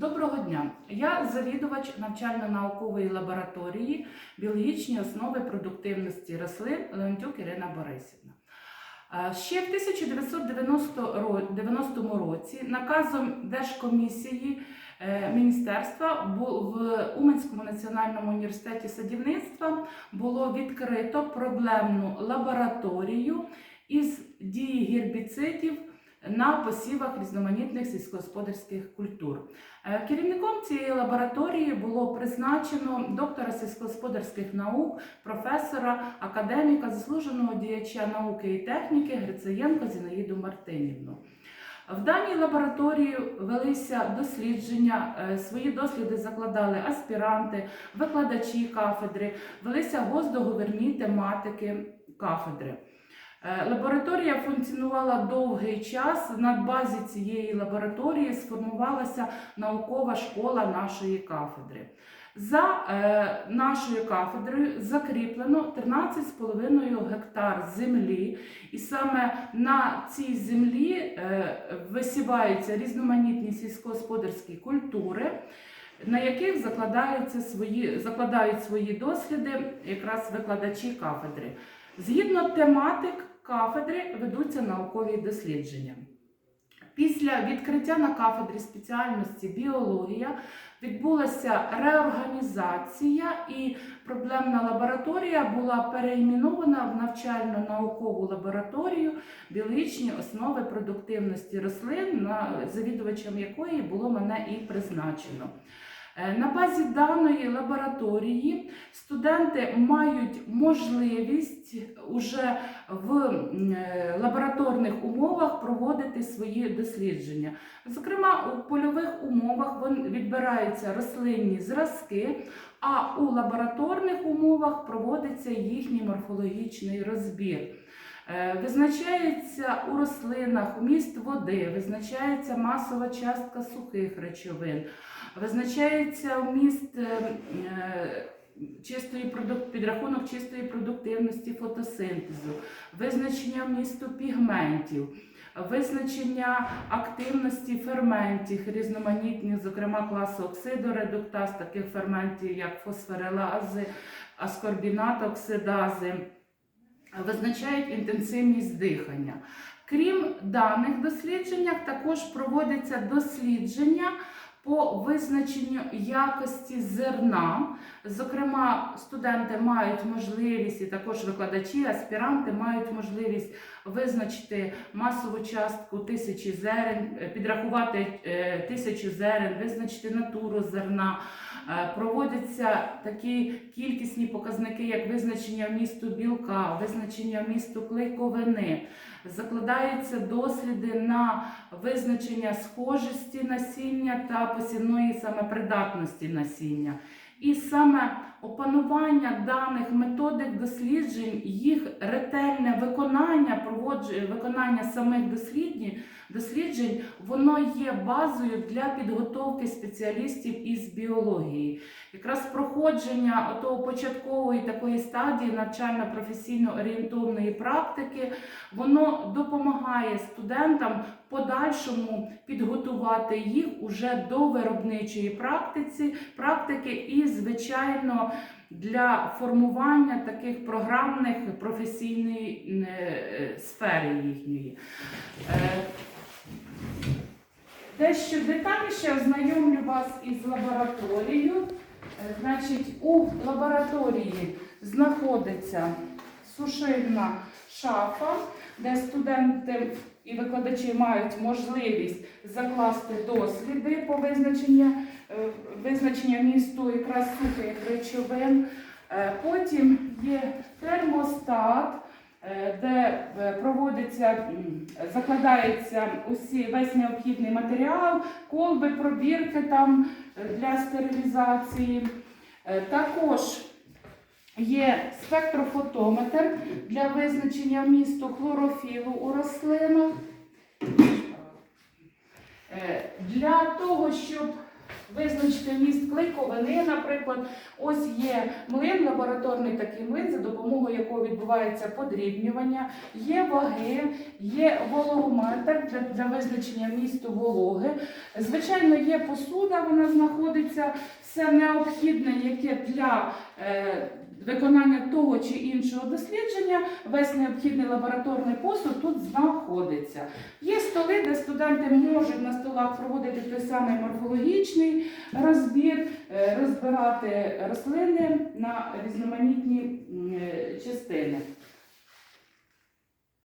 Доброго дня! Я завідувач навчально-наукової лабораторії біологічні основи продуктивності рослин Леонтюк Ірина Борисівна. Ще в 1990 році наказом Держкомісії е, міністерства в Уманському національному університеті садівництва було відкрито проблемну лабораторію із дії гербіцидів на посівах різноманітних сільськогосподарських культур. Е, Керівником цієї лабораторії було призначено доктора сільськогосподарських наук, професора, академіка, заслуженого діяча науки і техніки Грицаєнко Зінаїду Мартинівну. В даній лабораторії велися дослідження, е, свої досліди закладали аспіранти, викладачі кафедри, велися госдоговірні тематики кафедри. Е, Лабораторія функціонувала довгий час. На базі цієї лабораторії сформувалася наукова школа нашої кафедри. За е, нашою кафедрою закріплено 13,5 гектар землі, і саме на цій землі е, висіваються різноманітні сільськогосподарські культури, на яких закладаються свої, закладають свої досліди якраз викладачі кафедри. Згідно тематик кафедри ведуться наукові дослідження. Після відкриття на кафедрі спеціальності біологія відбулася реорганізація, і проблемна лабораторія була переіменована в навчально-наукову лабораторію біологічні основи продуктивності рослин, завідувачем якої було мене і призначено. Е, На базі даної лабораторії студенти мають можливість уже в е, лабораторних умовах проводити свої дослідження. Зокрема, у польових умовах відбираються рослинні зразки, а у лабораторних умовах проводиться їхній морфологічний розбір. Е, Визначається у рослинах вміст води, визначається масова частка сухих речовин, визначається вміст е, е, чистої підрахунок чистої продуктивності фотосинтезу, визначення вмісту пігментів, визначення активності ферментів різноманітних, зокрема класу оксидоредуктаз, таких ферментів, як фосфорилази, аскорбінат оксидази, визначають інтенсивність дихання. Крім даних дослідженнях, також проводяться дослідження по визначенню якості зерна. Зокрема, студенти мають можливість, і також викладачі, аспіранти мають можливість визначити масову частку тисячі зерен, е, підрахувати е, тисячу зерен, визначити натуру зерна. Е, Проводяться такі кількісні показники, як визначення вмісту білка, визначення вмісту клейковини. Закладаються досліди на визначення схожості насіння та посівної самопридатності насіння. І саме опанування даних методик досліджень, їх ретельне виконання, самих досліджень, досліджень, воно є базою для підготовки спеціалістів із біології. Якраз проходження того початкової такої стадії навчально-професійно орієнтовної практики, воно допомагає студентам подальшому підготувати їх уже до виробничої практиці, практики і, звичайно, для формування таких програмних професійної е, сфери їхньої. Е, Дещо детальніше ознайомлю вас із лабораторією. Е, Значить, у лабораторії знаходиться сушильна шафа, де студенти і викладачі мають можливість закласти досліди по визначенню, е, визначення місту якраз сухих речовин. Е, Потім є термостат, е, де проводиться, закладається усі, весь необхідний матеріал, колби, пробірки там для стерилізації. Також є спектрофотометр для визначення вмісту хлорофілу у рослинах. Е, Для того, щоб визначити міст клейковини, наприклад. Ось є млин, лабораторний такий млин, за допомогою якого відбувається подрібнювання, є ваги, є вологометр для, для визначення місту вологи. Звичайно, є посуда, вона знаходиться, все необхідне, яке для е, виконання того чи іншого дослідження, весь необхідний лабораторний посуд тут знаходиться. Є столи, де студенти можуть на столах проводити той самий морфологічний розбір, е, розбирати рослини на різноманітні е, частини.